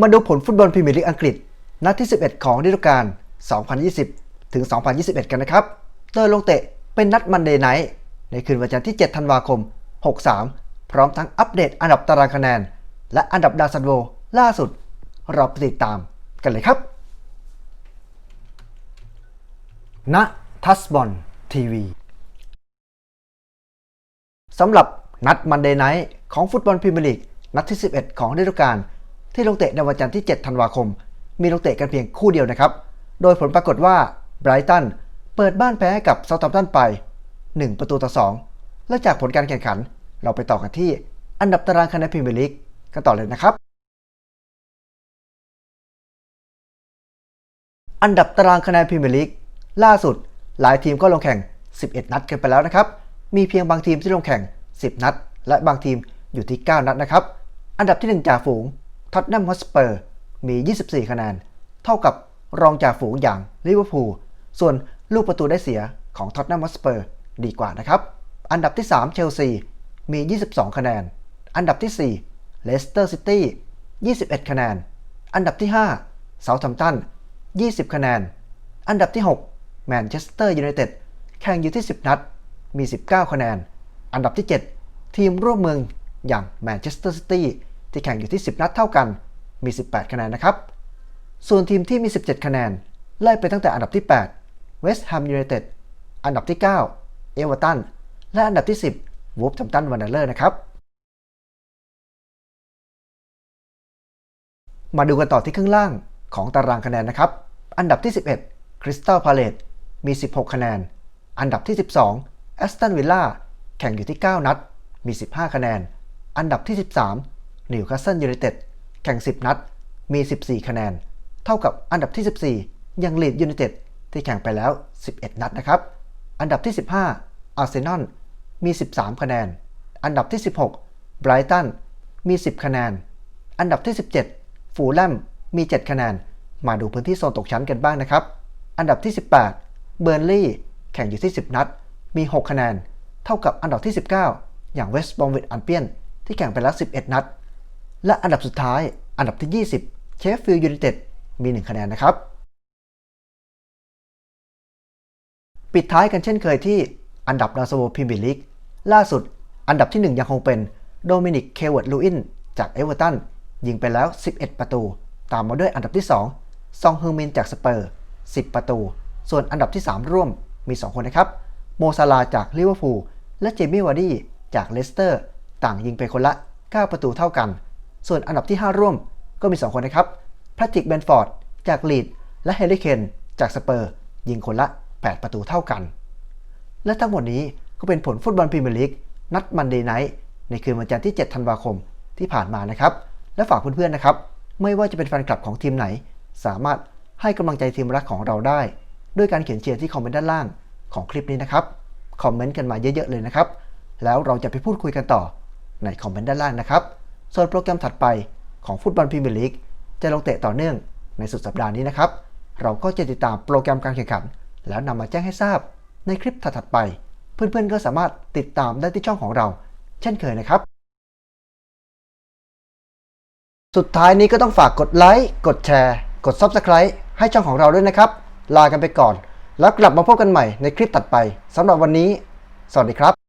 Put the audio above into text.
มาดูผลฟุตบอลพรีเมียร์ลีกอังกฤษ นัดที่ 11 ของฤดูกาล 2020 ถึง 2021 กันนะครับโดยลงเตะเป็นนัดมันเดย์ไนท์ในคืนวันจันทร์ที่ 7 ธันวาคม 63 พร้อมทั้งอัปเดตอันดับตารางคะแนน และอันดับดาวซันโวล่าสุดเราไปติดตามกันเลยครับณทัสบอลทีวีสำหรับนัดมันเดย์ไนท์ของฟุตบอลพรีเมียร์ลีกนัดที่ 11 ของฤดูกาล ที่ลงเตะในวันจันทร์ที่ 7 ธันวาคม มีลงเตะกันเพียงคู่เดียวนะครับ โดยผลปรากฏว่าไบรตันเปิดบ้านแพ้กับเซาท์แฮมตันไป 1 ประตูต่อ 2 และจากผลการแข่งขัน เราไปต่อกันที่อันดับตารางคะแนนพรีเมียร์ลีกกันต่อเลยนะครับ อันดับตารางคะแนนพรีเมียร์ลีกล่าสุดหลายทีมก็ลงแข่ง 11 นัดกันไปแล้วนะครับ มีเพียงบางทีมที่ลงแข่ง 10 นัด และบางทีมอยู่ที่ 9 นัดนะครับ อันดับที่ 1 จ่าฝูง ท็อตแนมฮอสเปอร์มี 24 คะแนน เท่ากับรองจ่าฝูงอย่างลิเวอร์พูล ส่วนลูกประตูได้เสียของท็อตแนมฮอสเปอร์ดีกว่านะครับ อันดับที่ 3 เชลซี มี 22 คะแนน อันดับที่ 4 เลสเตอร์ซิตี้ 21 คะแนน อันดับที่ 5 เซาท์แฮมป์ตัน 20 คะแนน อันดับที่ 6 แมนเชสเตอร์ยูไนเต็ด แข่งอยู่ที่ 10 นัด มี 19 คะแนน อันดับที่ 7 ทีมร่วมเมืองอย่างแมนเชสเตอร์ซิตี้ ที่แข่งอยู่ที่ 10 นัดเท่ากันมี 18 คะแนนนะครับ ส่วนทีมที่มี 17 คะแนน ไล่ไปตั้งแต่อันดับที่8เวสต์แฮมยูไนเต็ดอันดับที่ 9 เอเวอร์ตัน และอันดับที่ 10วูฟแฮมป์ตันวันเดอร์เลอร์นะครับ มาดูกันต่อที่ครึ่งล่างของตารางคะแนนนะครับ อันดับที่ 11คริสตัลพาเลตมี 16 คะแนน อันดับที่ 12แอสตันวิลล่าแข่งอยู่ที่ 9 นัด มี 15 คะแนน อันดับที่ 13 นิวคาสเซิลยูไนเต็ดแข่ง 10 นัด มี 14 คะแนน เท่ากับอันดับที่ 14 ยังลีดยูไนเต็ดที่แข่งไปแล้ว 11 นัดนะครับ อันดับที่ 15อาร์เซนอลมี 13 คะแนน อันดับที่ 16ไบรตันมี 10 คะแนน อันดับที่ 17 ฟูลแลมมี 7 คะแนน มาดูพื้นที่โซนตกชั้นกันบ้างนะครับ อันดับที่ 18 เบอร์นลีย์แข่งอยู่ที่ 10 นัด มี 6 คะแนน เท่ากับอันดับที่ 19 อย่างเวสต์บอมวิดอันเปียนที่แข่งไปแล้ว 11 นัด และอันดับสุดท้ายอันดับที่ 20 เชฟฟิลด์ยูไนเต็ดมี 1 คะแนนนะครับ ปิดท้ายกันเช่นเคยที่อันดับดาวซันโวพรีเมียร์ลีกล่าสุด อันดับที่ 1 ยังคงเป็นโดมินิกเคเวิร์ดลูอินจากเอเวอร์ตันยิงไปแล้ว 11 ประตู ตามมาด้วยอันดับที่ 2 ซองฮึงมินจากสเปอร์ 10 ประตู ส่วนอันดับที่ 3 ร่วมมี 2 คนนะครับ โมซาลาจากลิเวอร์พูลและเจมี่วาร์ดี้จากเลสเตอร์ ต่างยิงไปคนละ 9 ประตูเท่ากัน ส่วนอันดับที่ 5 ร่วมก็มี 2 คนนะครับแพทริกเบนฟอร์ดจากลีดและเฮลิเคนจากสเปอร์ ยิงคนละ 8 ประตูเท่ากัน และทั้งหมดนี้ก็เป็นผลฟุตบอลพรีเมียร์ลีกนัดมันเดย์ไนท์ในคืนวันจันทร์ที่ 7 ธันวาคมที่ผ่านมานะครับ และฝากเพื่อนๆนะครับ ไม่ว่าจะเป็นแฟนคลับของทีมไหน สามารถให้กำลังใจทีมรักของเราได้ ด้วยการเขียนเชียร์ที่คอมเมนต์ด้านล่างของคลิปนี้นะครับ คอมเมนต์กันมาเยอะๆเลยนะครับ แล้วเราจะไปพูดคุยกันต่อในคอมเมนต์ด้านล่างนะครับ ส่วนโปรแกรมถัดไปของฟุตบอลพรีเมียร์ลีกจะลงเตะต่อเนื่องในสุดสัปดาห์นี้นะครับ เราก็จะติดตามโปรแกรมการแข่งขัน แล้วนำมาแจ้งให้ทราบในคลิปถัดๆไป เพื่อนๆก็สามารถติดตามได้ที่ช่องของเรา เช่นเคยนะครับ สุดท้ายนี้ก็ต้องฝากกดไลค์กดแชร์ กด Subscribe ให้ช่องของเราด้วยนะครับ ลากันไปก่อน แล้วกลับมาพบกันใหม่ในคลิปถัดไปสำหรับวันนี้ สวัสดีครับ